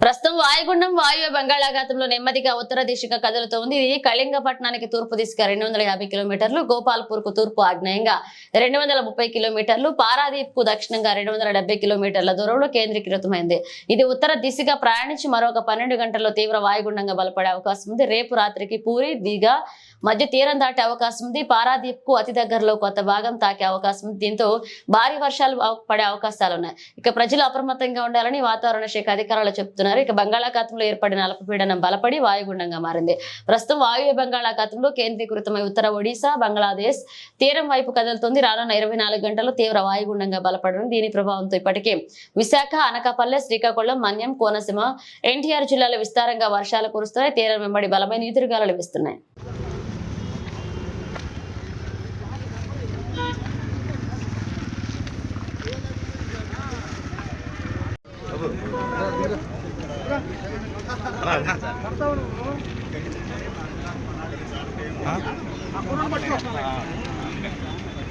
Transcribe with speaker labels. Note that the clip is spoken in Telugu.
Speaker 1: ప్రస్తుతం వాయుగుండం వాయువ్య బంగాళాఖాతంలో నెమ్మదిగా ఉత్తర దిశగా కదులుతోంది ఇది కళింగపట్నానికి తూర్పు దిశగా రెండు వందల యాభై కిలోమీటర్లు గోపాల్పూర్కు తూర్పు ఆగ్నేయంగా రెండు వందల ముప్పై కిలోమీటర్లు పారాదీప్కు దక్షిణంగా రెండు వందల డెబ్బై కిలోమీటర్ల దూరంలో కేంద్రీకృతమైంది. ఇది ఉత్తర దిశగా ప్రయాణించి మరొక పన్నెండు గంటల్లో తీవ్ర వాయుగుండంగా బలపడే అవకాశం ఉంది. రేపు రాత్రికి పూరి దిగా మధ్య తీరం దాటే అవకాశం ఉంది. పారాదీప్కు అతి దగ్గరలో కొత్త భాగం తాకే అవకాశం ఉంది. దీంతో భారీ వర్షాలు పడే అవకాశాలు ఉన్నాయి. ఇక ప్రజలు అప్రమత్తంగా ఉండాలని వాతావరణ శాఖ అధికారులు చెప్తున్నారు. ఇక బంగాళాఖాతంలో ఏర్పడిన అల్పపీడనం బలపడి వాయుగుండంగా మారింది. ప్రస్తుతం వాయువ్య బంగాళాఖాతంలో కేంద్రీకృతమై ఉత్తర ఒడిశా బంగ్లాదేశ్ తీరం వైపు కదులుతుంది. రానున్న ఇరవై నాలుగు తీవ్ర వాయుగుండంగా బలపడడం దీని ప్రభావంతో ఇప్పటికే విశాఖ అనకాపల్లె శ్రీకాకుళం మన్యం కోనసీమ ఎన్టీఆర్ జిల్లాలో విస్తారంగా వర్షాలు కురుస్తున్నాయి. తీరం వెంబడి బలమైన ఈదురుగాలు వీస్తున్నాయి. ಸರ್